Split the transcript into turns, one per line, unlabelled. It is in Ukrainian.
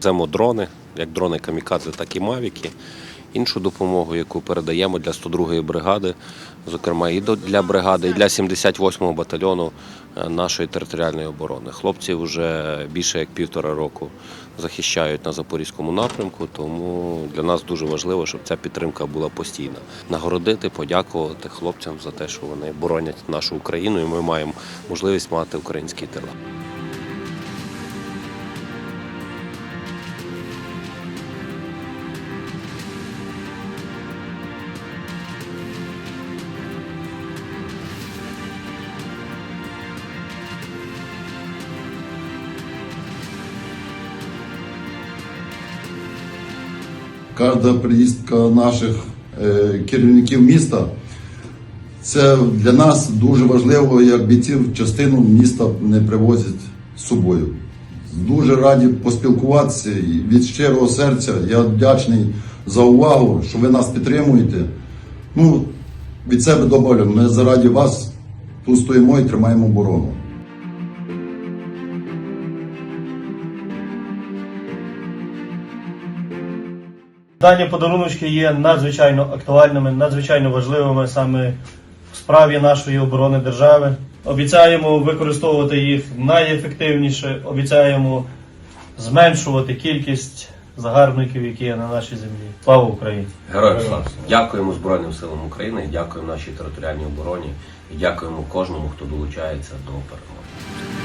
Веземо дрони, як дрони камікадзе, так і мавіки. Іншу допомогу, яку передаємо для 102-ї бригади, зокрема і для бригади, і для 78-го батальйону е, нашої територіальної оборони. Хлопці вже більше як півтора року захищають на запорізькому напрямку, тому для нас дуже важливо, щоб ця підтримка була постійна. Нагородити, подякувати хлопцям за те, що вони боронять нашу Україну, і ми маємо можливість мати українські тила.
Кожна приїздка наших е, керівників міста це для нас дуже важливо, як бійців частину міста не привозять з собою. Дуже раді поспілкуватися від щирого серця. Я вдячний за увагу, що ви нас підтримуєте. Ну, від себе добавлю, ми заради вас тут стоїмо і тримаємо оборону.
Дані подаруночки є надзвичайно актуальними, надзвичайно важливими саме в справі нашої оборони держави. Обіцяємо використовувати їх найефективніше, обіцяємо зменшувати кількість загарбників, які є на нашій землі. Слава Україні!
Героям слава! Дякуємо Збройним силам України, дякуємо нашій територіальній обороні і дякуємо кожному, хто долучається до перемоги.